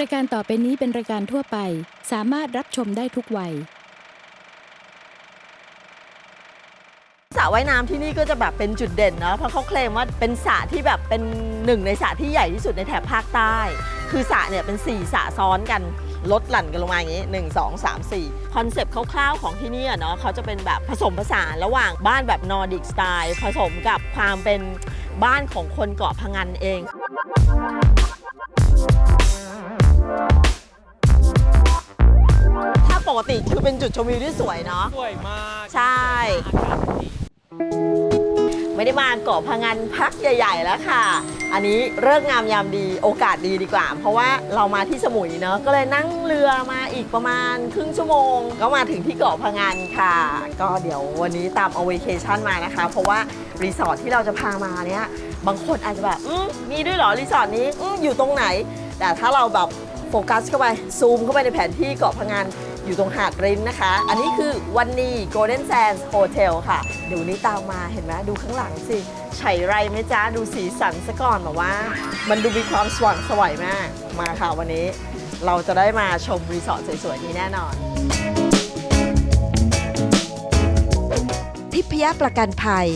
รายการต่อไปนี้เป็นรายการทั่วไป สามารถรับชมได้ทุกวัย สระว่ายน้ำที่นี่ก็จะแบบเป็นจุดเด่นเนาะเพราะเขาเคลมว่าเป็นสระที่แบบเป็นหนึ่งในสระที่ใหญ่ที่สุดในแถบภาคใต้ คือสระเนี่ยเป็น 4สระซ้อนกันลดหลั่นกันลงมาอย่างนี้ 1 2 3 4 คอนเซปต์คร่าวๆของที่นี่อะเนาะเขาจะเป็นแบบผสมผสานระหว่างบ้านแบบนอร์ดิกสไตล์ผสมกับความเป็นบ้านของคนเกาะพะงันเอง ถ้าปกติคือเป็นจุดชมวิวที่สวยเนาะ สวยมากใช่ ไม่ได้มาเกาะพังงานพักใหญ่ ๆ แล้วค่ะ อันนี้เลิกษ์งามยามดีโอกาสดีดีกว่า เพราะว่าเรามาที่สมุยเนอะก็เลยนั่งเรือมาอีกประมาณครึ่งชั่วโมง ก็มาถึงที่เกาะพังงานค่ะ ก็เดี๋ยววันนี้ตามเอาเวเคชั่นมานะคะ เพราะว่ารีสอร์ทที่เราจะพามาเนี้ยบางคนอาจจะแบบอืมมีด้วยเหรอรีสอร์ทนี้อมอยู่ตรงไหน แต่ถ้าเราแบบ โฟกัสเข้าไป ซูมเข้าไปในแผนที่เกาะพังงานอยู่ตรงหาดรินนะคะ อันนี้คือวันนี้ Golden Sands Hotel ค่ะ เดี๋ยวนี้ตามมาเห็นไหมดูข้างหลังสิไฉไรไหมจ๊ะดูสีสันซะก่อนแบบว่า มันดูมีความสว่างสวยมาก มาค่ะวันนี้ เราจะได้มาชมรีสอร์ทสวยๆนี้แน่นอน ทิพยประกันภัย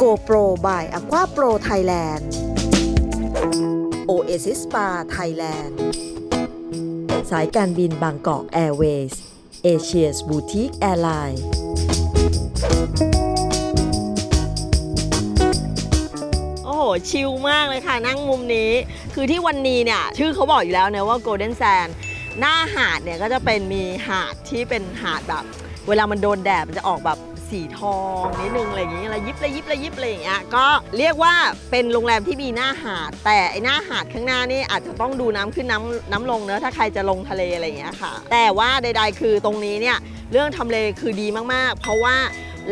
GoPro by Aqua Pro Thailand Oasis Spa Thailand สายการบินบางกอก Airways Asia's Boutique Airline โอ้โห ชิลมากเลยค่ะ นั่งมุมนี้ คือที่วันนี้เนี่ย ชื่อเขาบอกอยู่แล้วนะว่า Golden Sand หน้าหาดเนี่ยก็จะเป็นมีหาดที่เป็นหาดแบบ เวลามันโดนแดดมันจะออกแบบ สีทองนิดนึงอะไรอย่างเงี้ยระยิบระยิบระยิบอะไรอย่างเงี้ยก็เรียกว่าเป็นโรงแรมที่มีหน้าหาด แต่ไอหน้าหาดข้างหน้านี่อาจจะต้องดูน้ำขึ้นน้ำน้ำลงเนอะถ้าใครจะลงทะเลอะไรอย่างเงี้ยค่ะ แต่ว่าใด ๆ คือตรงนี้เนี่ยเรื่องทำเลคือดีมากๆ เพราะว่า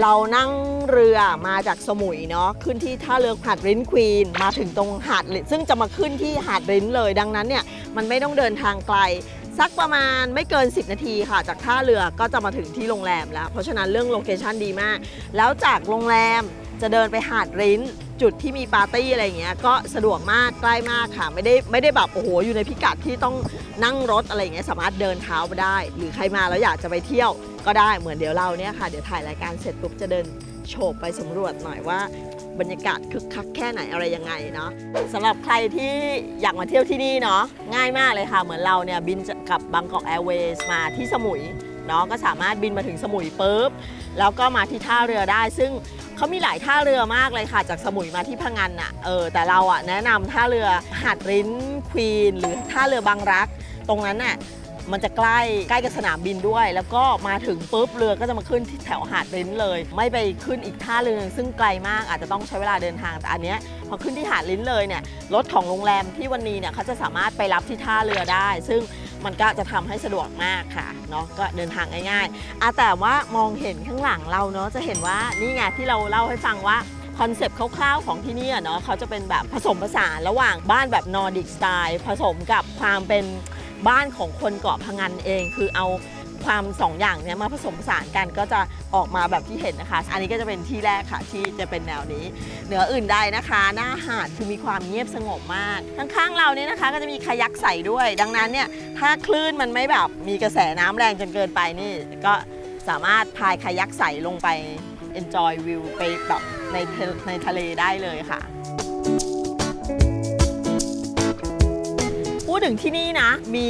เรานั่งเรือมาจากสมุยเนาะขึ้นที่ท่าเรือหาดริ้นควีนมาถึงตรงหาดลิซึ่งจะมาขึ้นที่หาดริ้นเลยดังนั้นเนี่ยมันไม่ต้องเดินทางไกล สักประมาณไม่เกิน 10 นาทีค่ะ จากท่าเรือก็จะมาถึงที่โรงแรมแล้ว เพราะฉะนั้นเรื่องโลเคชันดีมาก แล้วจากโรงแรมจะเดินไปหาดริ้น จุดที่มีปาร์ตี้อะไรเงี้ยก็สะดวกมากใกล้มากค่ะ ไม่ได้ไม่ได้แบบโอ้โหอยู่ในพิกัดที่ต้องนั่งรถอะไรเงี้ยสามารถเดินเท้าไปได้ หรือใครมาแล้วอยากจะไปเที่ยวก็ได้เหมือนเดี๋ยวเราเนี่ยค่ะเดี๋ยวถ่ายรายการเสร็จปุ๊บจะเดินโฉบไปสำรวจหน่อยว่าบรรยากาศคึกคักแค่ไหนอะไรยังไงเนาะสำหรับใครที่อยากมาเที่ยวที่นี่เนาะง่ายมากเลยค่ะ เหมือนเราเนี่ยบินกับบางกอกแอร์เวย์มาที่สมุย เนาะก็สามารถบินมาถึงสมุยปุ๊บแล้วก็มาที่ท่าเรือได้ ซึ่งเขามีหลายท่าเรือมากเลยค่ะ จากสมุยมาที่พังงานน่ะเออแต่เราอะแนะนำท่าเรือหาดริ้นควีนหรือท่าเรือบางรัก ตรงนั้นน่ะมันจะใกล้ใกล้กับสนามบินด้วย แล้วก็มาถึงปุ๊บเรือก็จะมาขึ้นที่แถวหาดริ้นเลย ไม่ไปขึ้นอีกท่าเรือหนึ่งซึ่งไกลมากอาจจะต้องใช้เวลาเดินทางแต่อันเนี้ยพอขึ้นที่หาดริ้นเลยเนี่ยรถของโรงแรมที่วันนี้เนี่ยเขาจะสามารถไปรับที่ท่าเรือได้ ซึ่ง มันก็จะทำให้สะดวกมากค่ะเนาะก็เดินทางง่ายๆอะแต่ว่ามองเห็นข้างหลังเราเนาะจะเห็นว่านี่ไงที่เราเล่าให้ฟังว่าคอนเซปต์คร่าวๆของที่นี่เนาะเขาจะเป็นแบบผสมผสานระหว่างบ้านแบบนอร์ดิกสไตล์ผสมกับความเป็นบ้านของคนเกาะพะงันเอง คือเอา ความสองอย่างเนี้ยมาผสมผสานกันก็จะออกมาแบบที่เห็นนะคะ อันนี้ก็จะเป็นที่แรกค่ะที่จะเป็นแนวนี้ เหนืออื่นใดนะคะ หน้าหาดคือมีความเงียบสงบมาก ข้างๆเราเนี่ยนะคะ ก็จะมีคายักใส่ด้วย ดังนั้นเนี่ยถ้าคลื่นมันไม่แบบมีกระแสน้ำแรงจนเกินไปนี่ ก็สามารถพายคายักใส่ลงไป enjoy view ไปแบบในในทะเลได้เลยค่ะพูดถึงที่นี่นะ มี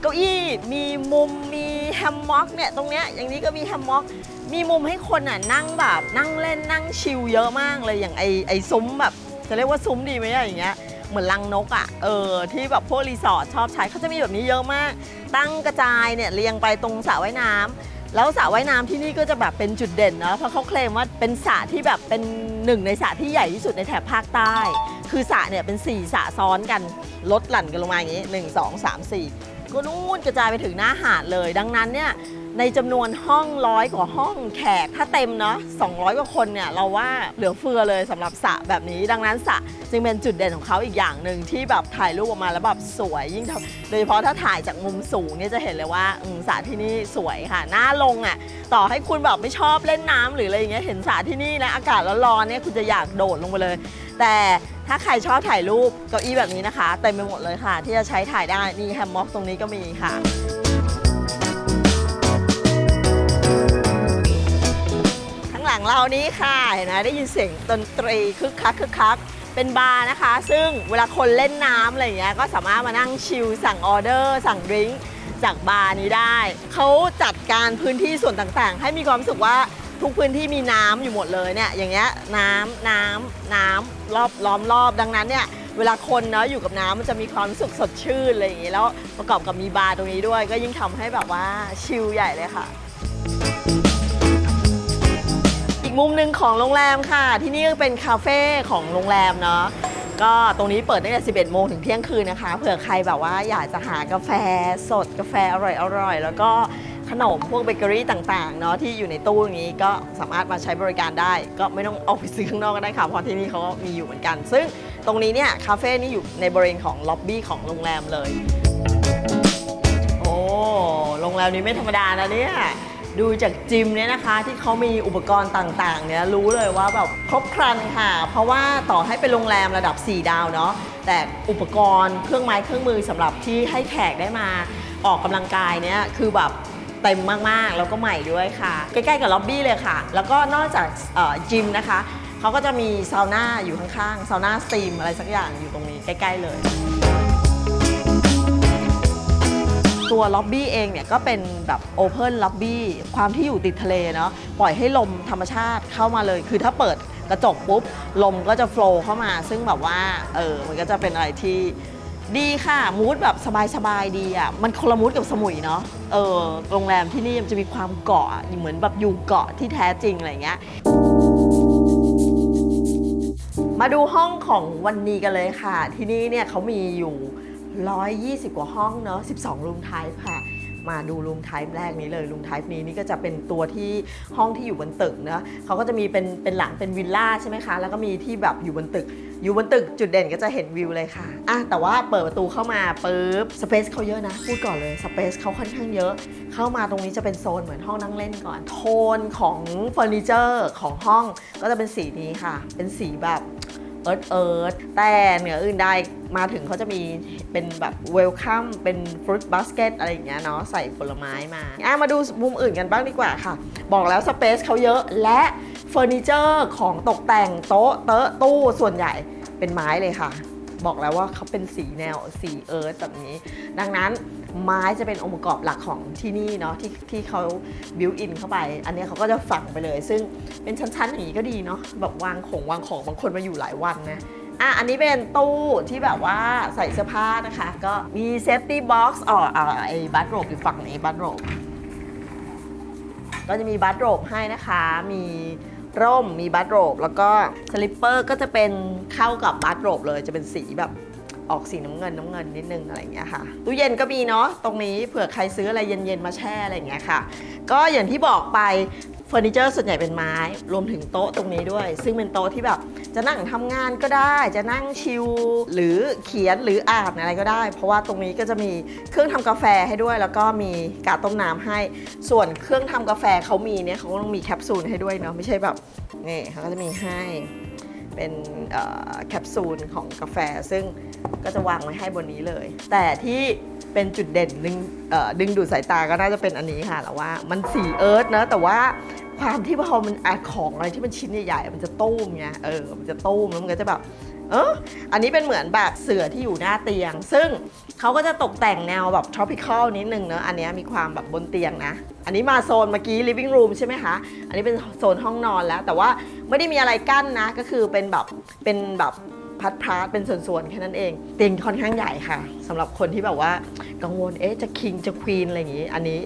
เก้าอี้ มีมุม มี แฮมม็อกเนี่ยตรงเนี้ยอย่างนี้ก็มีแฮมม็อก มีมุมให้คนอะนั่งแบบนั่งเล่นนั่งชิลเยอะมากเลยอย่างไอไอซุ้มแบบจะเรียกว่าซุ้มดีไหมอะอย่างเงี้ยเหมือนลังนกอะเออที่แบบพวกรีสอร์ทชอบใช้เขาจะมีแบบนี้เยอะมาก ตั้งกระจายเนี่ยเรียงไปตรงสระว่ายน้ำแล้วสระว่ายน้ำที่นี่ก็จะแบบเป็นจุดเด่นเนาะเพราะเขาเคลมว่าเป็นสระที่แบบเป็นหนึ่งในสระที่ใหญ่ที่สุดในแถบภาคใต้ คือสระเนี่ยเป็น4สระซ้อนกันลดหลั่นกันลงมาอย่างนี้ 1 2 3 4 ก็นู่นกระจายไปถึงหน้าหาดเลย ดังนั้นเนี่ย ในจำนวนห้องร้อยกว่าห้องแขก ถ้าเต็มเนาะ200 กว่าคนเนี่ยเราว่าเหลือเฟือเลยสำหรับสระแบบนี้ ดังนั้นสระจึงเป็นจุดเด่นของเขาอีกอย่างหนึ่งที่แบบถ่ายรูปออกมาแล้วแบบสวยยิ่งทำโดยเฉพาะถ้าถ่ายจากมุมสูงเนี่ยจะเห็นเลยว่าสระที่นี่สวยค่ะน่าลงอะต่อให้คุณแบบไม่ชอบเล่นน้ำหรืออะไรอย่างเงี้ยเห็นสระที่นี่นะอากาศร้อนๆเนี่ยคุณจะอยากโดดลงไปเลย แต่ถ้าใครชอบถ่ายรูปเก้าอี้แบบนี้นะคะเต็มไปหมดเลยค่ะ ที่จะใช้ถ่ายได้นี่แฮมม็อกตรงนี้ก็มีค่ะ ลังเรานี้ค่ะเห็นไหมได้ยินเสียงดนตรีคึกคักคึกคักเป็นบาร์นะคะ ซึ่งเวลาคนเล่นน้ำอะไรอย่างเงี้ยก็สามารถมานั่งชิลสั่งออเดอร์ สั่งดริงก์จากบาร์นี้ได้ เขาจัดการพื้นที่ส่วนต่างๆ ให้มีความรู้สึกว่าทุกพื้นที่มีน้ำอยู่หมดเลยเนี่ยอย่างเงี้ยน้ำน้ำน้ำรอบล้อมรอบดังนั้นเนี่ยเวลาคนเนาะอยู่กับน้ำมันจะมีความรู้สึกสดชื่นอะไรอย่างงี้แล้วประกอบกับมีบาร์ตรงนี้ด้วย ก็ยิ่งทำให้แบบว่าชิลใหญ่เลยค่ะ กมุมหนึ่งของโรงแรมค่ะ ที่นี่ก็เป็นคาเฟ่ของโรงแรมเนาะก็ตรงนี้เปิดตั้งแต่ 11 โมงถึงเที่ยงคืนนะคะ เผื่อใครแบบว่าอยากจะหากาแฟสดกาแฟอร่อยๆ แล้วก็ขนมพวกเบเกอรี่ต่างๆ เนาะที่อยู่ในตู้อย่างนี้ก็สามารถมาใช้บริการได้ ก็ไม่ต้องออกไปซื้อข้างนอกก็ได้ค่ะ เพราะที่นี่เขาก็มีอยู่เหมือนกัน ซึ่งตรงนี้เนี่ยคาเฟ่นี่อยู่ในบริเวณของล็อบบี้ของโรงแรมเลย โอ้ โรงแรมนี้ไม่ธรรมดานะเนี่ย ดูจากจิมเนี่ยนะคะ ที่เขามีอุปกรณ์ต่างๆเนี่ยรู้เลยว่าแบบครบครันค่ะ เพราะว่าต่อให้เป็นโรงแรมระดับ 4 ดาวเนาะแต่อุปกรณ์เครื่องไม้เครื่องมือสำหรับที่ให้แขกได้มาออกกำลังกายเนี่ยคือแบบเต็มมากๆ แล้วก็ใหม่ด้วยค่ะ ใกล้ๆกับล็อบบี้เลยค่ะ แล้วก็นอกจากจิมนะคะเขาก็จะมีซาวน่าอยู่ข้างๆซาวน่าสตรีมอะไรสักอย่างอยู่ตรงนี้ใกล้ ๆ เลย ตัวล็อบบี้เองเนี่ยก็เป็นแบบโอเพนล็อบบี้ความที่อยู่ติดทะเลเนาะปล่อยให้ลมธรรมชาติเข้ามาเลย คือถ้าเปิดกระจกปุ๊บ ลมก็จะโฟล์เข้ามา ซึ่งแบบว่าเออมันก็จะเป็นอะไรที่ดีค่ะ มูดแบบสบายๆดีอะ มันคนละมูดกับสมุยเนาะเออโรงแรมที่นี่มันจะมีความเกาะเหมือนแบบอยู่เกาะที่แท้จริงอะไรเงี้ยมาดูห้องของวันนี้กันเลยค่ะ ที่นี่เนี่ยเขามีอยู่ 120 กว่าห้องเนาะ 12 รูมไทป์ค่ะ มาดูรูมไทป์แรกนี้เลยรูมไทป์นี้นี่ก็จะเป็นตัวที่ห้องที่อยู่บนตึกเนะเขาก็จะมีเป็นเป็นหลังเป็นวิลล่าใช่ไหมคะ แล้วก็มีที่แบบอยู่บนตึก อยู่บนตึกจุดเด่นก็จะเห็นวิวเลยค่ะอะแต่ว่าเปิดประตูเข้ามาปุ๊บสเปซเขาเยอะนะ พูดก่อนเลยสเปซเขาค่อนข้างเยอะ เข้ามาตรงนี้จะเป็นโซนเหมือนห้องนั่งเล่นก่อน โทนของเฟอร์นิเจอร์ของห้องก็จะเป็นสีนี้ค่ะ เป็นสีแบบ เอิร์ธเอิร์ธแต่เหนืออื่นใดมาถึงเขาจะมีเป็นแบบเวลคัมเป็นฟรุตบัสเกตอะไรอย่างเงี้ยเนาะใส่ผลไม้มาอะมาดูมุมอื่นกันบ้างดีกว่าค่ะ บอกแล้วสเปซเขาเยอะและเฟอร์นิเจอร์ของตกแต่งโต๊ะเต๊ะตู้ส่วนใหญ่เป็นไม้เลยค่ะ บอกแล้วว่าเขาเป็นสีแนวสีเอิร์ธแบบนี้ ดังนั้นไม้จะเป็นองค์ประกอบหลักของที่นี่เนาะที่ที่เขาบิวอินเข้าไป อันนี้เขาก็จะฝังไปเลย ซึ่งเป็นชั้นๆอย่างนี้ก็ดีเนาะแบบวางของวางของบางคนมาอยู่หลายวันนะอะอันนี้เป็นตู้ที่แบบว่าใส่เสื้อผ้านะคะ ก็มีเซฟตี้บ็อกซ์อ๋ออ่าไอ้บัตโรบอยู่ฝั่งนี้บัตโรบก็จะมีบัตโรบให้นะคะมี ร่มมีบัตโรบแล้วก็สลิปเปอร์ก็จะเป็นเข้ากับบัตโรบเลยจะเป็นสีแบบ ออกสีน้ำเงินน้ำเงินนิดนึงอะไรเงี้ยค่ะตู้เย็นก็มีเนาะตรงนี้เผื่อใครซื้ออะไรเย็นๆมาแช่อะไรเงี้ยค่ะ ก็อย่างที่บอกไปเฟอร์นิเจอร์ส่วนใหญ่เป็นไม้ รวมถึงโต๊ะตรงนี้ด้วย ซึ่งเป็นโต๊ะที่แบบจะนั่งทำงานก็ได้ จะนั่งชิลหรือเขียนหรืออ่านอะไรก็ได้ เพราะว่าตรงนี้ก็จะมีเครื่องทำกาแฟให้ด้วย แล้วก็มีกาต้มน้ำให้ ส่วนเครื่องทำกาแฟเขามีเนี่ยเขาก็ต้องมีแคปซูลให้ด้วยเนาะไม่ใช่แบบนี่เขาก็จะมีให้เป็นแคปซูลของกาแฟซึ่ง ก็จะวางไว้ให้บนนี้เลย แต่ที่เป็นจุดเด่นดึงดึงดูดสายตาก็น่าจะเป็นอันนี้ค่ะแล้วว่ามันสีเอิร์ธนะแต่ว่าความที่พอมันอาของอะไรที่มันชิ้นใหญ่ๆมันจะตุ้มไงเออมันจะตุ้มแล้วมันก็จะแบบเอออันนี้เป็นเหมือนแบบเสือที่อยู่หน้าเตียง ซึ่งเขาก็จะตกแต่งแนวแบบ tropical นิดนึงเนอะอันนี้มีความแบบบนเตียงนะ อันนี้มาโซนเมื่อกี้ living room ใช่ไหมคะ อันนี้เป็นโซนห้องนอนแล้ว แต่ว่าไม่ได้มีอะไรกั้นนะ ก็คือเป็นแบบเป็นแบบ พัดพาร์ทเป็นส่วนๆ แค่นั้นเอง เตียงค่อนข้างใหญ่ค่ะสำหรับคนที่แบบว่ากังวลเอ๊ะจะคิงจะควีนอะไรอย่างงี้ อันนี้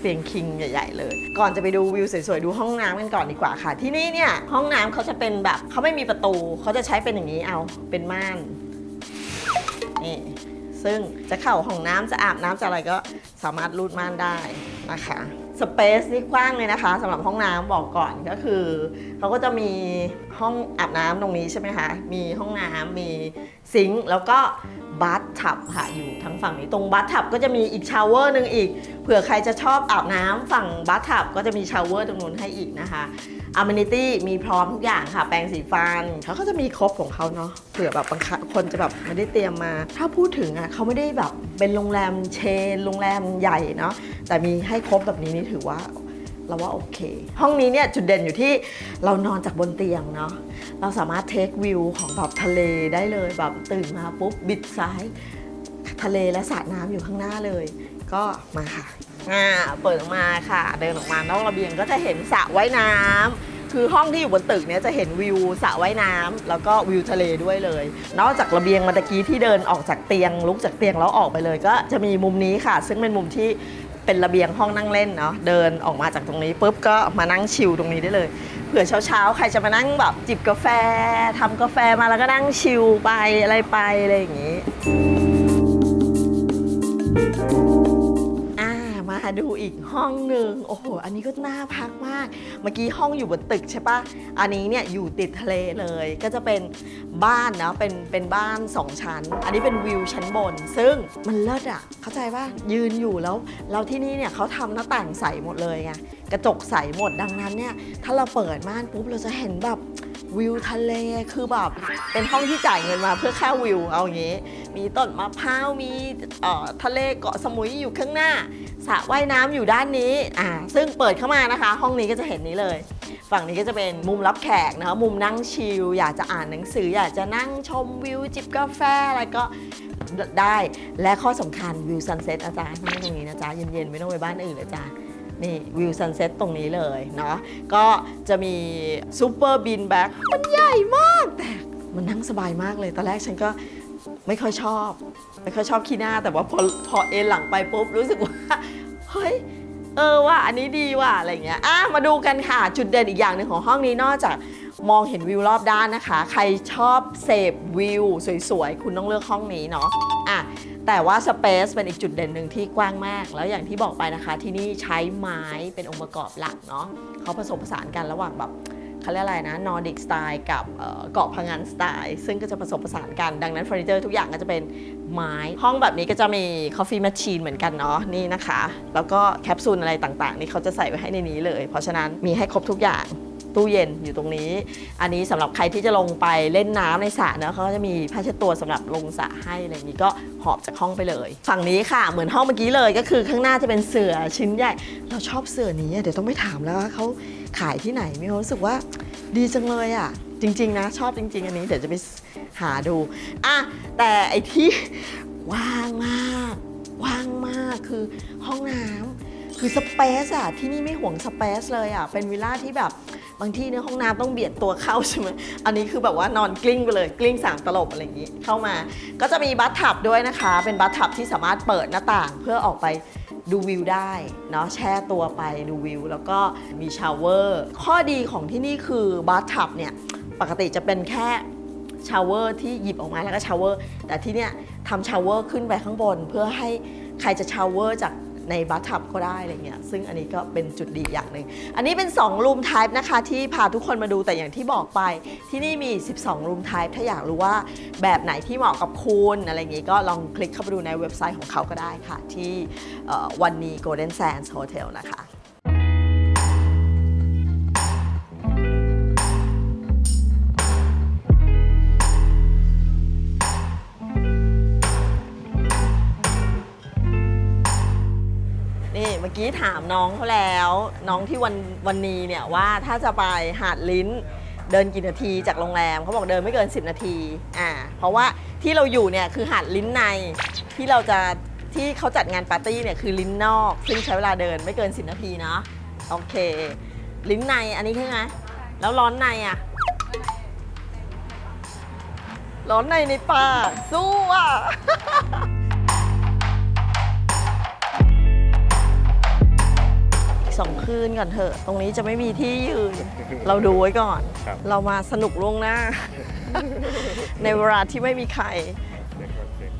เตียงคิงใหญ่ๆเลย ก่อนจะไปดูวิวสวยๆ ดูห้องน้ำกันก่อนดีกว่าค่ะ ที่นี่เนี่ยห้องน้ำเขาจะเป็นแบบเขาไม่มีประตูเขาจะใช้เป็นอย่างนี้เอาเป็นม่านนี่ซึ่งจะเข้าห้องน้ำจะอาบน้ำจะอะไรก็สามารถรูดม่านได้นะคะ สเปซนี่กว้างเลยนะคะสำหรับห้องน้ำบอกก่อนก็คือเขาก็จะมีห้องอาบน้ำตรงนี้ใช่ไหมคะ มีห้องน้ำมีซิงค์แล้วก็บัตทับค่ะอยู่ทั้งฝั่งนี้ตรงบัตทับก็จะมีอีกชาวเวอร์หนึ่งอีกเผื่อใครจะชอบอาบน้ำฝั่งบัตทับก็จะมีชาวเวอร์ตรงนู้นให้อีกนะคะ a m e n i t y มีพร้อมทุกอย่างค่ะ แปรงสีฟันเขาก็จะมีครบของเขาเนาะเผื่อแบบบางคนจะแบบไม่ได้เตรียมมา ถ้าพูดถึงอะเขาไม่ได้แบบเป็นโรงแรมเชน โรงแรมใหญ่เนาะแต่มีให้ครบแบบนี้นี่ถือว่าเราว่าโอเค ห้องนี้เนี่ยจุดเด่นอยู่ที่เรานอนจากบนเตียงเนาะ เราสามารถเทควิวของแบบทะเลได้เลยแบบตื่นมาปุ๊บบิดซ้าย ทะเลและสระน้ำอยู่ข้างหน้าเลย ก็มาค่ะ อ่าเปิดออกมาค่ะ เดินออกมานอกระเบียงก็จะเห็นสระว่ายน้ำคือห้องที่อยู่บนตึกเนี้ยจะเห็นวิวสระว่ายน้ำแล้วก็วิวทะเลด้วยเลย นอกจากระเบียงเมื่อตะกี้ที่เดินออกจากเตียงลุกจากเตียงแล้วออกไปเลย ก็จะมีมุมนี้ค่ะ ซึ่งเป็นมุมที่เป็นระเบียงห้องนั่งเล่นเนาะเดินออกมาจากตรงนี้ปุ๊บก็มานั่งชิลตรงนี้ได้เลยเผื่อเช้าๆ ใครจะมานั่งแบบจิบกาแฟทำกาแฟมาแล้วก็นั่งชิลไปอะไรไปอะไรอย่างนี้ ดูอีกห้องหนึ่งโอ้โห อันนี้ก็น่าพักมาก เมื่อกี้ห้องอยู่บนตึกใช่ปะอันนี้เนี่ยอยู่ติดทะเลเลย ก็จะเป็นบ้านนะเป็นเป็นบ้านสองชั้น อันนี้เป็นวิวชั้นบน ซึ่งมันเลิศอะเข้าใจปะยืนอยู่แล้วแล้วที่นี่เนี่ยเขาทำหน้าต่างใสหมดเลยไงกระจกใสหมดดังนั้นเนี่ยถ้าเราเปิดม่านปุ๊บเราจะเห็นแบบวิวทะเลคือแบบเป็นห้องที่จ่ายเงินมาเพื่อค่าวิวเอาอย่างงี้ มีต้นมะพร้าวมีเอ่อทะเลเกาะสมุยอยู่ข้างหน้า สระว่ายน้ำอยู่ด้านนี้อ่าซึ่งเปิดเข้ามานะคะ ห้องนี้ก็จะเห็นนี้เลย ฝั่งนี้ก็จะเป็นมุมรับแขกนะคะมุมนั่งชิลอยากจะอ่านหนังสือ อยากจะนั่งชมวิวจิบกาแฟอะไรก็ได้และข้อสำคัญวิวซันเซ็ตอาจารย์นั่งตรงนี้นะจ๊ะเย็นๆไม่ต้องไปบ้านอื่นเลยจ้ะนี่วิวซันเซ็ตตรงนี้เลยเนาะก็จะมีซูเปอร์บินแบ็กมันใหญ่มาก แต่มันนั่งสบายมากเลย ตอนแรกฉันก็ไม่ค่อยชอบ ไม่ค่อยชอบขี้หน้าแต่ว่าพอพอเอนหลังไปปุ๊บรู้สึกว่าเฮ้ยเออว่าอันนี้ดีว่ะอะไรเงี้ยอะมาดูกันค่ะ จุดเด่นอีกอย่างหนึ่งของห้องนี้นอกจากมองเห็นวิวรอบด้านนะคะ ใครชอบเสพวิวสวยๆ คุณต้องเลือกห้องนี้เนาะอะแต่ว่าสเปซเป็นอีกจุดเด่นหนึ่งที่กว้างมาก แล้วอย่างที่บอกไปนะคะ ที่นี่ใช้ไม้เป็นองค์ประกอบหลักเนาะเขาผสมผสานกันระหว่างแบบ เขาเรียกอะไรนะนอร์ดิกสไตล์กับเกาะพังงานสไตล์ ซึ่งก็จะผสมผสานกัน ดังนั้นเฟอร์นิเจอร์ทุกอย่างก็จะเป็นไม้ ห้องแบบนี้ก็จะมี Coffee Machine เหมือนกันเนาะนี่นะคะ แล้วก็แคปซูลอะไรต่างๆ นี่เขาจะใส่ไว้ให้ในนี้เลย เพราะฉะนั้นมีให้ครบทุกอย่างตู้เย็นอยู่ตรงนี้ อันนี้สำหรับใครที่จะลงไปเล่นน้ำในสระเนอะเขาก็จะมีผ้าเช็ดตัวสำหรับลงสระให้อะไรนี้ก็หอบจากห้องไปเลย ฝั่งนี้ค่ะเหมือนห้องเมื่อกี้เลยก็คือข้างหน้าจะเป็นเสือชิ้นใหญ่ เราชอบเสือนี้เดี๋ยวต้องไปถามแล้วว่าเขา ขายที่ไหนมีความรู้สึกว่าดีจังเลยอะ จริง ๆ นะ ชอบจริง ๆ อันนี้ เดี๋ยวจะไปหาดูอะแต่ไอที่ว่างมาก ว่างมากคือห้องน้ำ คือสเปซอะที่นี่ไม่ห่วงสเปซเลยอะเป็นวิลล่าที่แบบบางที่เนี่ยห้องน้ำต้องเบียดตัวเข้าใช่ไหมอันนี้คือแบบว่านอนกลิ้งไปเลยกลิ้งสามตลบอะไรอย่างนี้เข้ามา ก็จะมีบัตทับด้วยนะคะ เป็นบัตทับที่สามารถเปิดหน้าต่างเพื่อออกไปดูวิวได้เนาะแช่ตัวไปดูวิว แล้วก็มีชาวเวอร์ข้อดีของที่นี่คือบัตทับเนี่ยปกติจะเป็นแค่ชาวเวอร์ที่หยิบออกมาแล้วก็ชาวเวอร์แต่ที่เนี้ยทำชาวเวอร์ขึ้นไปข้างบน เพื่อให้ใครจะชาวเวอร์จาก ในบัตทับก็ได้อะไรเงี้ยซึ่งอันนี้ก็เป็นจุดดีอย่างหนึ่งอันนี้เป็น2รูมไทป์นะคะที่พาทุกคนมาดูแต่อย่างที่บอกไป ที่นี่มี 12รูมไทป์ถ้าอยากรู้ว่าแบบไหนที่เหมาะกับคุณอะไรเงี้ก็ลองคลิกเข้าไปดูในเว็บไซต์ของเขาก็ได้ค่ะ ที่วันนี้ Golden Sands Hotel นะคะ มื่อกี้ถามน้องเขาแล้ว น้องที่วันวันนี้เนี่ยว่าถ้าจะไปหาดลิ้นเดินกี่นาทีจากโรงแรมเขาบอกเดินไม่เกิน 10 นาทีอ่าเพราะว่าที่เราอยู่เนี่ยคือหาดลิ้นในที่เราจะที่เขาจัดงานปาร์ตี้เนี่ยคือลิ้นนอก ซึ่งใช้เวลาเดินไม่เกิน 10 นาทีเนาะโอเค ลิ้นในอันนี้ใช่ไหมแล้วร้อนในอะร้อนในในป่าสู้อะ สองคืนก่อนเถอะ ตรงนี้จะไม่มีที่ยืน เราดูไว้ก่อน ครับ เรามาสนุกล่วงหน้า ในเวลาที่ไม่มีใคร เช็คก่อนเช็ค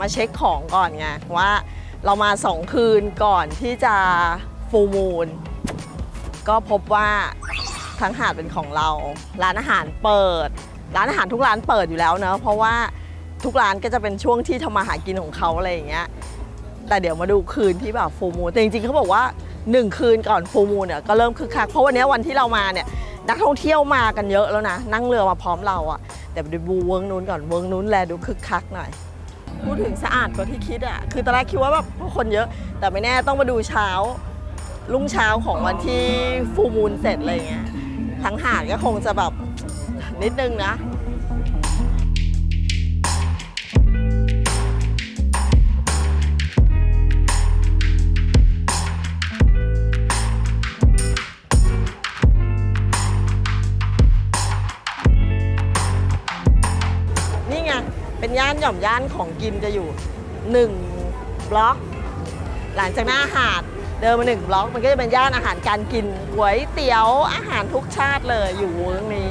มาเช็คของก่อนไงว่าเรามาสองคืนก่อนที่จะฟูมูล ก็พบว่าทั้งหาดเป็นของเรา ร้านอาหารเปิด ร้านอาหารทุกร้านเปิดอยู่แล้วเนอะเพราะว่าทุกร้านก็จะเป็นช่วงที่ทำมาหากินของเขาอะไรอย่างเงี้ย แต่เดี๋ยวมาดูคืนที่แบบฟูมูลแต่จริงๆเขาบอกว่า 1 คืนก่อนฟูมูลเนี่ยก็เริ่มคึกคักเพราะวันนี้วันที่เรามาเนี่ยนักท่องเที่ยวมากันเยอะแล้วนะ นั่งเรือมาพร้อมเราอะแต่ไปดูเวิร์กนู้นก่อนเวิร์กนู้นแลดูคึกคักหน่อยพูดถึงสะอาดกว่าที่คิดอะคือตอนแรกคิดว่าแบบคนเยอะ แต่ไม่แน่ต้องมาดูเช้ารุ่งเช้าของวันที่ฟูมูลเสร็จอะไรเงี้ยทั้งหาดก็คงจะแบบนิดนึงนะานหย่อมย่านของกินจะอยู่1บล็อก หลังจากหน้าหาดเดินมาหนึ่งบล็อก มันก็จะเป็นย่านอาหารการกินก๋วยเตี๋ยวอาหารทุกชาติเลยอยู่เวิร์กนี้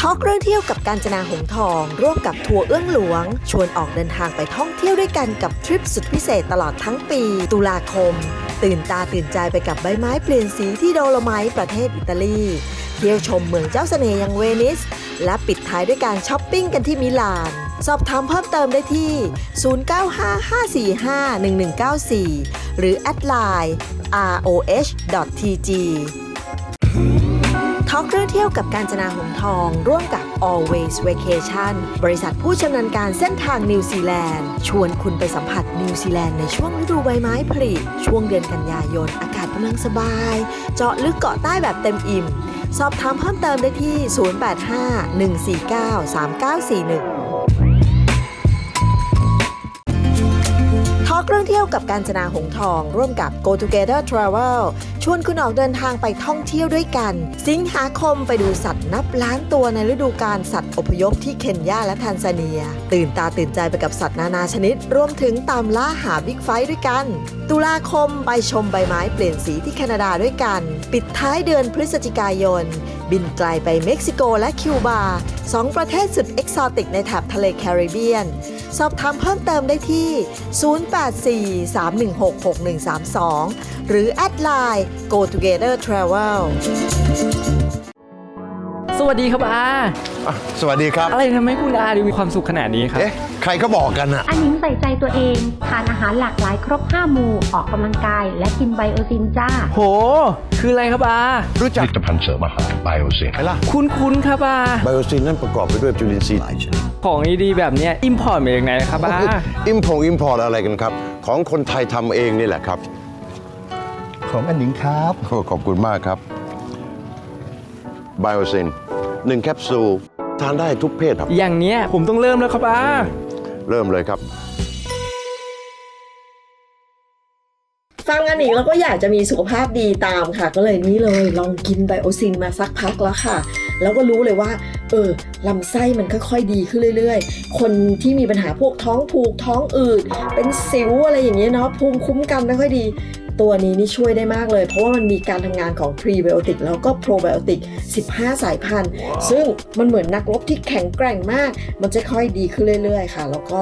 ทอกเรื่องเที่ยวกับการจนาหงทอง ร่วมกับทัวร์เอื้องหลวง ชวนออกเดินทางไปท่องเที่ยวด้วยกันกับทริปสุดพิเศษตลอดทั้งปี ตุลาคม ตื่นตาตื่นใจไปกับใบไม้เปลี่ยนสีที่โดโลไมต์ประเทศอิตาลีเที่ยวชมเมืองเจ้าเสน่ห์อย่างเวนิส และปิดท้ายด้วยการช้อปปิ้งกันที่มิลาน สอบถามเพิ่มเติมได้ที่ 0955451194 หรือแอดไลน์ roh.tg ทอล์กเรื่องเที่ยวกับการจนาหงทอง ร่วมกับ Always Vacation บริษัทผู้ชำนาญการเส้นทางนิวซีแลนด์ ชวนคุณไปสัมผัสนิวซีแลนด์ในช่วงฤดูใบไม้ผลิช่วงเดือนกันยายน อากาศกำลังสบาย เจาะลึกเกาะใต้แบบเต็มอิ่ม สอบถามเพิ่มเติมได้ที่ 085-149-3941ทอล์กเรื่องเที่ยวกับการจนาหงทอง ร่วมกับ Go Together Travel ชวนคุณออกเดินทางไปท่องเที่ยวด้วยกัน สิงหาคมไปดูสัตว์นับล้านตัวในฤดูกาลสัตว์อพยพที่เคนยาและแทนซาเนีย ตื่นตาตื่นใจไปกับสัตว์นานาชนิด รวมถึงตามล่าหาบิ๊กไฟด้วยกัน ตุลาคมไปชมใบไม้เปลี่ยนสีที่แคนาดาด้วยกัน ปิดท้ายเดือนพฤศจิกายน บินไกลไปเม็กซิโกและคิวบาสองประเทศสุดเอกซอติกในแถบทะเลแคริบเบียน สอบถามเพิ่มเติมได้ที่ 0843166132 หรือแอดไลน์ Go Together Travel สวัสดีครับอาอะสวัสดีครับ อะไรทำให้คุณอาดูมีความสุขขนาดนี้ครับ เอ๊ะ ใครเขาบอกกันอะอันนิ้งใส่ใจตัวเอง ทานอาหารหลากหลายครบ 5 หมู่ ออกกำลังกาย และกินไบโอตินจ้า โห คืออะไรครับอา รู้จัผกลิตภัณฑ์เสริมอาหารไบโอเซน ไหมล่ะคุ้นๆครับอา ไบโอซินนั่นประกอบไปด้วยจุลินทรีย์หลายชนิดของดีๆแบบเนี้ยอิมพอร์ตมาจากไหนครับอา อิมพงอิมพอร์ตอะไรกันครับ ของคนไทยทำเองนี่แหละครับ ของอันหนิงครับ โอ้ขอบคุณมากครับไบโอซินหนึ่งแคปซูลทานได้ทุกเพศครับ อย่างเนี้ยผมต้องเริ่มแล้วครับอาเริ่มเลยครับ ฟังอันนี้เราก็อยากจะมีสุขภาพดีตามค่ะ ก็เลยนี่เลยลองกินไบโอซินมาสักพักแล้วค่ะ แล้วก็รู้เลยว่า เออลำไส้มันค่อยๆดีขึ้นเรื่อยๆ คนที่มีปัญหาพวกท้องผูกท้องอืดเป็นสิวอะไรอย่างเงี้ยเนาะภูมิคุ้มกันไม่ค่อยดีตัวนี้นี่ช่วยได้มากเลย เพราะว่ามันมีการทำงานของพรีไบโอติกแล้วก็โปรไบโอติก 15 สายพันธุ์ ซึ่งมันเหมือนนักรบที่แข็งแกร่งมาก มันจะค่อยดีขึ้นเรื่อยๆ ค่ะ แล้วก็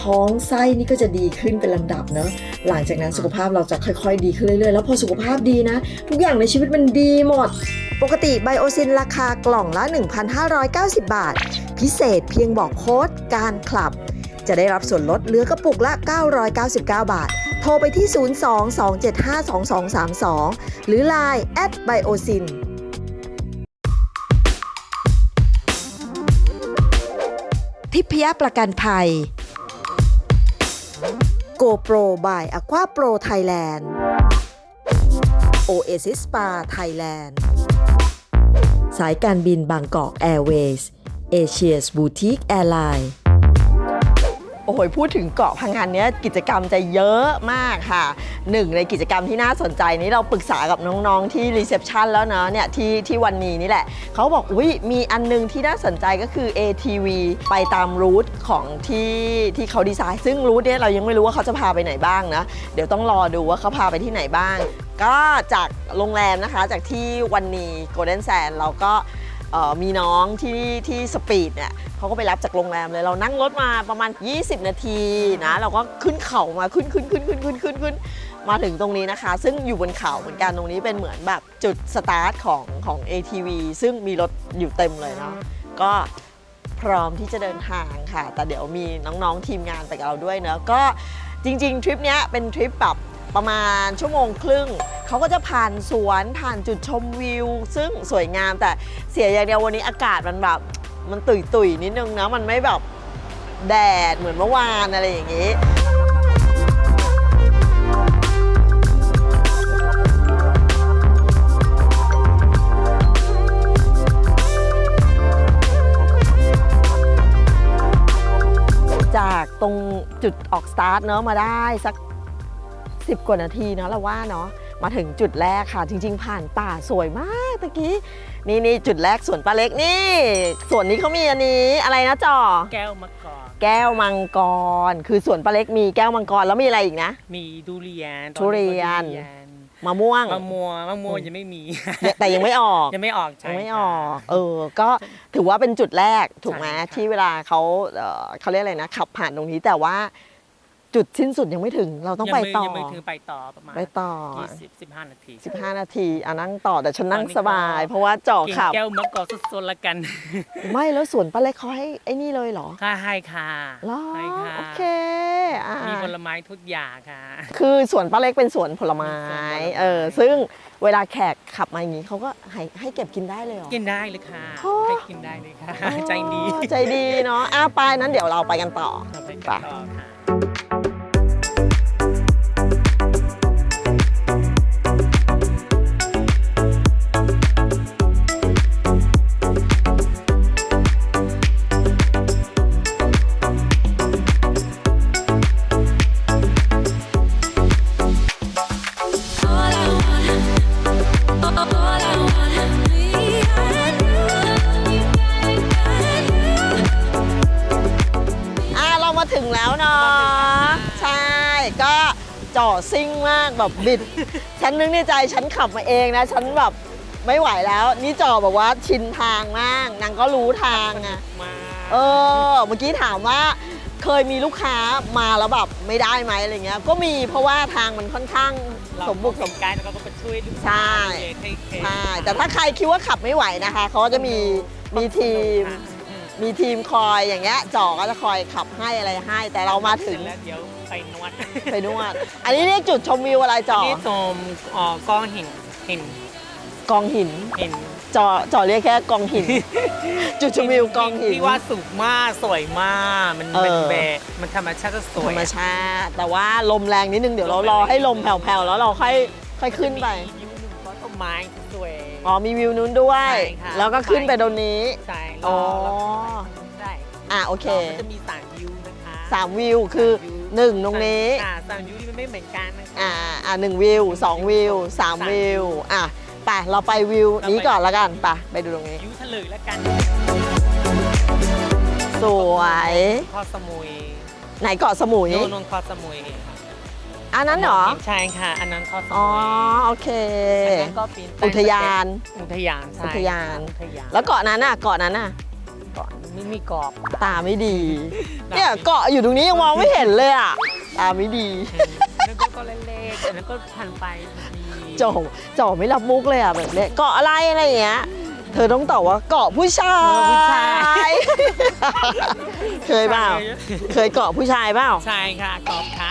ท้องไส้นี่ก็จะดีขึ้นเป็นลำดับเนาะหลังจากนั้นสุขภาพเราจะค่อย ๆ ดีขึ้นเรื่อยๆ แล้วพอสุขภาพดีนะ ทุกอย่างในชีวิตมันดีหมด ปกติไบโอซินราคากล่องละ 1,590 บาท พิเศษเพียงบอกโค้ดการคลับ จะได้รับส่วนลดเหลือกระปุกละ 999 บาท โทรไปที่ 02-275-2232 หรือ Line at biosin ทิพยประกันภัย GoPro by Aqua Pro Thailand Oasis Spa Thailand สายการบินบางกอกแอร์เวย์สเอเชียสบูติกแอร์ไลน์ อ้โหพูดถึงเกาะพังงานเนี้ยกิจกรรมจะเยอะมากค่ะหนึ่งในกิจกรรมที่น่าสนใจนี้เราปรึกษากับน้องๆที่รีเซพชันแล้วเนาะเนี่ยที่ที่วันนี้นี่แหละเขาบอกอุ้ยมีอันนึงที่น่าสนใจก็คือ ATV ไปตามรูทของที่ที่เขาดีไซน์ ซึ่งรูทเนี้ยเรายังไม่รู้ว่าเขาจะพาไปไหนบ้างนะ เดี๋ยวต้องรอดูว่าเขาพาไปที่ไหนบ้าง ก็จากโรงแรมนะคะจากที่วันนี้โกลเด้นแซนเราก็ มีน้องที่ที่สปีดเนี่ยเขาก็ไปรับจากโรงแรมเลย เรานั่งรถมาประมาณ 20 นาทีนะเราก็ขึ้นเขามาขึ้นขึ้นขึ้นขึ้นขึ้นขึ้นขึ้นมาถึงตรงนี้นะคะ ซึ่งอยู่บนเขาเหมือนกันตรงนี้เป็นเหมือนแบบจุดสตาร์ทของของ ATV ซึ่งมีรถอยู่เต็มเลยเนาะก็พร้อมที่จะเดินทางค่ะ แต่เดี๋ยวมีน้องๆทีมงานไปกับเราด้วยเนอะก็จริงๆ ทริปเนี้ยเป็นทริปแบบ ประมาณชั่วโมงครึ่ง เขาก็จะผ่านสวนผ่านจุดชมวิว ซึ่งสวยงามแต่เสียอย่างเดียววันนี้อากาศมันแบบ มันตุยตุยนิดนึงนะ มันไม่แบบแดดเหมือนเมื่อวานอะไรอย่างนี้จากตรงจุดออกสตาร์ทเนอะมาได้สัก 10 กว่านาทีเนาะเราว่าเนาะมาถึงจุดแรกค่ะ จริง ๆ ผ่านป่าสวยมากตะกี้นี่นี่จุดแรกสวนปลาเล็กนี่สวนนี้เขามีอันนี้อะไรนะจอแก้วมะกอกแก้วมังกร คือสวนปลาเล็กมีแก้วมังกรแล้วมีอะไรอีกนะ มีทุเรียนทุเรียนทุเรียนมะม่วงมะม่วงมะม่วงยังไม่มี แต่ยังไม่ออกยังไม่ออกใช่ยังไม่อค่ะอกเออก็ถือว่าเป็นจุดแรกถูกไหมใช่ค่ะที่เวลาเขาเอ่อเขาเรียกอะไรนะขับผ่านตรงนี้แต่ว่า จุดสิ้นสุดยังไม่ถึง เราต้องไปยังม่ต่อยังไม่ถึงไปต่อประมาณไปต่อ ยี่สิบสิบห้านาที15 นาทีอะนั่งต่อแต่ฉันนั่งตอนนี้สบายก็เพราะว่าจ่อกินขับ แก้วมะกอกสดๆละกัน ไม่แล้วสวนป้าเล็กเขาให้ไอ้นี่เลยเหรอค่าให้ค่ะเหรอให้ค่ะโอเคอะมีผลไม้ทุกอย่างค่ะ คือสวนป้าเล็กเป็นสวนผลไม้สวนผลไม้ เออซึ่งเวลาแขกขับมาอย่างนี้เขาก็ให้ให้เก็บกินได้เลยเหรอ กินได้เลยค่ะโอ้ ให้กินได้เลยค่ะ ใจดีอ๋อใจดีเนาะอะไปนั้นเดี๋ยวเราไปกันต่อ เราไปไปกันต่อค่ะ มาถึงแล้วเนาะใช่ ก็จ่อซิ่งมากแบบบิด ฉันนึกในใจฉันขับมาเองนะ ฉันแบบไม่ไหวแล้ว นี่จ่อบอกว่าชินทางมากนางก็รู้ทางไงมาเออ เมื่อกี้ถามว่าเคยมีลูกค้ามาแล้วแบบไม่ได้ไหมอะไรเงี้ย ก็มีเพราะว่าทางมันค่อนข้างเราสมบุกสมกายแล้วก็ไปช่วยลูกใช่ให้เคใช่แต่ถ้าใครคิดว่าขับไม่ไหวนะคะเขาก็จะมีมีทีม มีทีมคอยอย่างเงี้ยจ่อก็จะคอยขับให้อะไรให้ แต่เรามาถึงแล้วเดี๋ยวไปนวดไปนวด อันนี้เรียกจุดชมวิวอะไรจ่อนี่ตมเอ่อก้อนหินหินกองหินหินจ่อจ่อเรียกแค่กองหิน จุดชมวิวกองหินที่ว่าสูงมากสวยมากมันเออเป็นแบบมันธรรมชาติก็สธวรยรมชาติ แต่ว่าลมแรงนิดนึงเดี๋ยวเรารอให้ลมแผ่วๆแล้วเราค่อยค่อยขึ้นไปมีวิวหนึ่งก็ต้นไม้สวย อ๋อมีวิวนู้นด้วย ใช่ค่ะ แล้วก็ขึ้นไปตรงนี้ ใช่อ๋อได้อะโอเค มันจะมีสามวิวนะคะสามวิวคือหนึ่งตรงนี้ค่ะสามวิวที่มันไม่เหมือนกันนะคะอ่าอ่าหนึ่งวิวสองวิวสามสามวิวิววอะไปเราไปวิวเราไปนี้ก่อนละกันไปไปดูตรงนี้ วิวทะเลแล้วกันสวยเกาะสมุยไหนเกาะสมุยโน่นนนเกาะสมุย อันนั้นเหรอ ใช่ค่ะ อันนั้นเกาะสอ๋อมุยโอเค อันนั้นก็เป็นอุทยาน อุทยานใช่อุทยาน อุทยานแล้วเกาะนั้นน่ะเกาะนั้นน่ะเกาะไม่มีกรอบตาไม่ดี เนี่ยเกาะอยู่ตรงนี้ยังมองไม่เห็นเลยอะตาไม่ดีแล้วก็ก็เล็กๆอันนั้นก็ผ่านไปมีโจโจไม่รับมุกเลยอะแบบเนี้ยเกาะอะไรอะไรอย่างเงี้ย เธอต้องตอบว่าเกาะผู้ชายเกาะผู้ชาย เคยเปล่า เคยเกาะผู้ชายเปล่า ใช่ค่ะกรอบค่ะ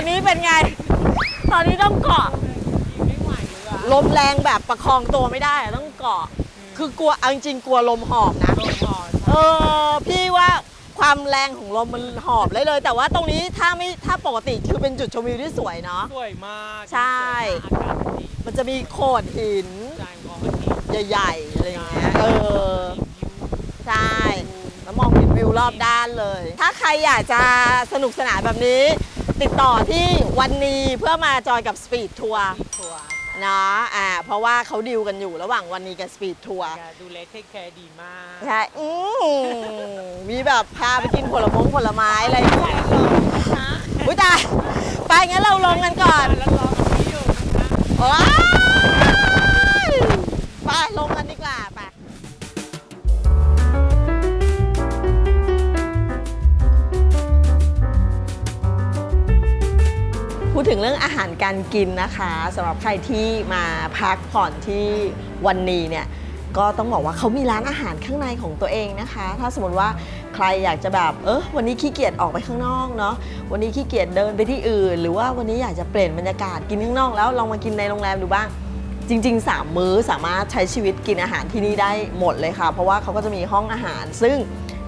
อนนี้เป็นไง ตอนนี้ต้องเกาะไม่ไหวเลยอะลมแรงแบบประคองตัวไม่ได้อะต้องเกาะ คือกลัวเอาจริงๆกลัวลมหอบนะลมอ่อนเออพี่ว่าความแรงของลมมันหอบเลยเลย แต่ว่าตรงนี้ถ้าไม่ถ้าปกติคือเป็นจุดชมวิวที่สวยเนาะ สวยมากใช่ อากาศดีมันจะมีโขดหินใจของมันดีใหญ่ๆอะไรอย่างเงี้ย เออ ใช่ แล้วมองเห็นวิวรอบด้านเลย ถ้าใครอยากจะสนุกสนานแบบนี้ ติดต่อที่วันนี้เพื่อมาจอยกับสปีดทัวร์ทัวร์เนาะอ่าเพราะว่าเขาดิวกันอยู่ระหว่างวันนี้กับสปีดทัวร์ค่ะดูแลเทคแคร์ดีมากใช่อืมมีแบบพาไปกินผลมงผลไม้อะไรอย่างเงี้ยอุ้ยตายไปงั้นเราลงกันก่อนแล้วรอตรงนี้อยู่นะคะว้ายไปลงกันดีกว่า ดถึงเรื่องอาหารการกินนะคะสำหรับใครที่มาพักผ่อนที่วันนี้เนี่ยก็ต้องบอกว่าเขามีร้านอาหารข้างในของตัวเองนะคะ ถ้าสมมติว่าใครอยากจะแบบ เออวันนี้ขี้เกียจออกไปข้างนอกเนาะ วันนี้ขี้เกียจเดินไปที่อื่น หรือว่าวันนี้อยากจะเปลี่ยนบรรยากาศกินข้างนอกแล้วลองมากินในโรงแรมดูบ้าง จริง ๆ 3 มื้อสามารถใช้ชีวิตกินอาหารที่นี่ได้หมดเลยค่ะ เพราะว่าเขาก็จะมีห้องอาหาร ซึ่ง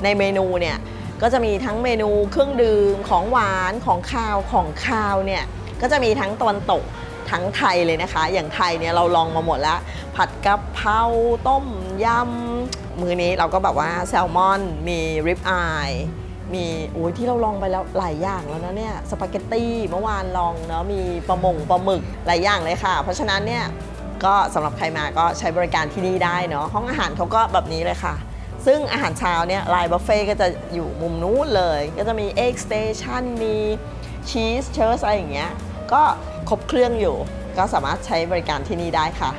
ในเมนูเนี่ยก็จะมีทั้งเมนูเครื่องดื่มของหวานของคาวของคาวเนี่ย ก็จะมีทั้งตะวันตกทั้งไทยเลยนะคะ อย่างไทยเนี่ยเราลองมาหมดแล้ว ผัดกะเพราต้มยำมือนี้เราก็แบบว่าแซลมอน มีริบอายมีโอ้ยที่เราลองไปแล้วหลายอย่างแล้วนะเนี่ยสปาเกตตี้เมื่อวานลองเนาะมีปลาหมงปลาหมึกหลายอย่างเลยค่ะ เพราะฉะนั้นเนี่ยก็สำหรับใครมาก็ใช้บริการที่นี่ได้เนาะห้องอาหารเขาก็แบบนี้เลยค่ะ ซึ่งอาหารเช้าเนี่ยไลน์บุฟเฟ่ก็จะอยู่มุมนู้นเลย ก็จะมีเอ็กสเตชันมีชีสเชิร์สอะไรอย่างเงี้ย ก็ครบเครื่องอยู่ ก็สามารถใช้บริการที่นี่ได้ค่ะ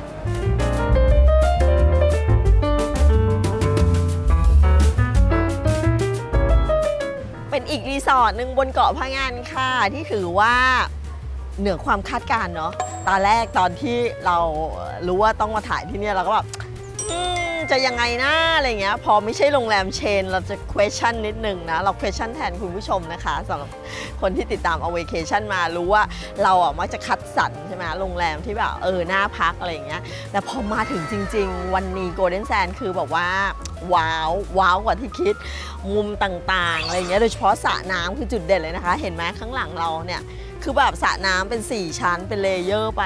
เป็นอีกรีสอร์ทหนึ่งบนเกาะพะงันค่ะ ที่ถือว่าเหนือความคาดการณ์เนาะตอนแรกตอนที่เรารู้ว่าต้องมาถ่ายที่เนี่ยเราก็แบบอืม จะยังไงนะอะไรเงี้ยพอไม่ใช่โรงแรมเชน เราจะ question นิดนึงนะ เรา question แทนคุณผู้ชมนะคะสำหรับคนที่ติดตามเอา vacation มารู้ว่าเราอะมักจะคัดสรรใช่ไหมโรงแรมที่แบบเออหน่าพักอะไรเงี้ยแต่พอมาถึงจริง ๆ วันนี้ Golden Sand คือแบบว่าว้าวว้าวกว่าที่คิดมุมต่างๆอะไรเงี้ยโดยเฉพาะสระน้ำคือจุดเด่นเลยนะคะ เห็นไหมข้างหลังเราเนี่ย คือแบบสระน้ำเป็น 4 ชั้นเป็นเลเยอร์ไป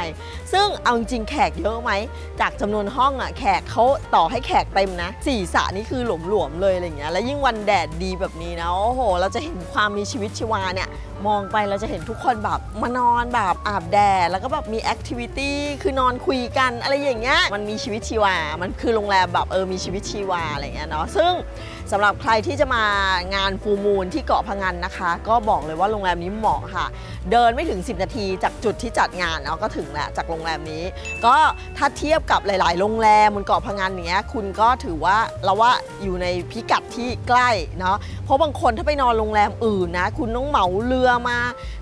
ซึ่งเอาจริงแขกเยอะไหม จากจำนวนห้องอะแขกเขาต่อให้แขกเต็มนะสี่สระนี่คือหลวมๆเลยอะไรเงี้ยแล้วยิ่งวันแดดดีแบบนี้นะโอ้โห เราจะเห็นความมีชีวิตชีวาเนี่ย มองไปเราจะเห็นทุกคนแบบมานอนแบบอาบแดดแล้วก็แบบมีแอคทิวิตี้คือนอนคุยกันอะไรอย่างเงี้ยมันมีชีวิตชีวา มันคือโรงแรมแบบเออมีชีวิตชีวาอะไรเงี้ยเนาะซึ่งสำหรับใครที่จะมางานฟูมูลที่เกาะพะงันนะคะ ก็บอกเลยว่าโรงแรมนี้เหมาะค่ะ เดินไม่ถึง 10 นาทีจากจุดที่จัดงานเนาะก็ถึงแหล้วจากโรงแรมนี้ ก็ถ้าเทียบกับหลาย ๆ โรงแรมบนเกาะพะงันอย่างเนี้ยคุณก็ถือว่าเราว่าอยู่ในพิกัดที่ใกล้เนาะเพราะบางคนถ้าไปนอนโรงแรมอื่นนะ คุณต้องเหมาเรือมา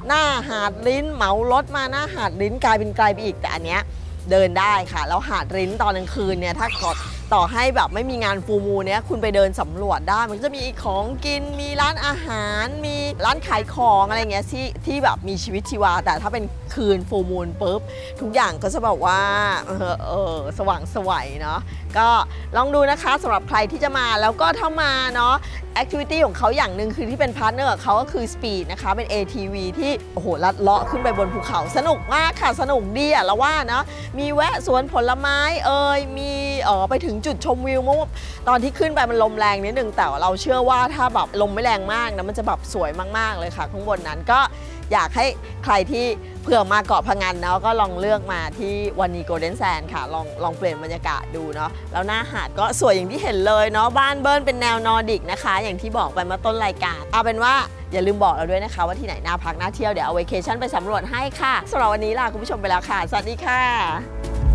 หน้าหาดลิ้นเหมารถมาหน้าหาดลิ้นกลายเป็นไกลไปอีกแต่อันเนี้ยเดินได้ค่ะ แล้วหาดริ้นตอนกลางคืนเนี่ยถ้ากดต่อให้แบบไม่มีงานฟูมูเนี่ยคุณไปเดินสำรวจได้ มันก็จะมีของกินมีร้านอาหาร มีร้านขายของอะไรเงี้ยที่ที่แบบมีชีวิตชีวา แต่ถ้าเป็นคืนฟูมูลปุ๊บ ทุกอย่างก็จะแบบว่าเออเออสว่างสวัยเนาะก็ลองดูนะคะสำหรับใครที่จะมาแล้วก็ถ้ามาเนาะ แอคทิวิตี้ของเขาอย่างหนึ่งคือที่เป็นพาร์ทเนอร์เขาก็คือสปีดนะคะเป็น ATV ที่โอ้โหลัดเลาะขึ้นไปบนภูเขาสนุกมากค่ะ สนุกดีอะเราว่านะมีแวะสวนผลไม้เอ่ยมีเออไปถึงจุดชมวิวเมื่อตอนที่ขึ้นไปมันลมแรงนิดนึงแต่เราเชื่อว่าถ้าแบบลมไม่แรงมากนะมันจะแบบสวยมากๆเลยค่ะ ข้างบนนั้นก็ อยากให้ใครที่เผื่อมาเกาะพะงันเนาะก็ลองเลือกมาที่วันนี้โกลเด้นแซนค่ะลองลองเปลี่ยนบรรยากาศดูเนาะแล้วหน้าหาดก็สวยอย่างที่เห็นเลยเนาะบ้านเบิ้ลเป็นแนวนอร์ดิกนะคะ อย่างที่บอกไปเมื่อต้นรายการ เอาเป็นว่าอย่าลืมบอกเราด้วยนะคะ ว่าที่ไหนน่าพักน่าเที่ยวเดี๋ยวเอาเวเคชั่นไปสำรวจให้ค่ะสำหรับวันนี้ลาคุณผู้ชมไปแล้วค่ะ สวัสดีค่ะ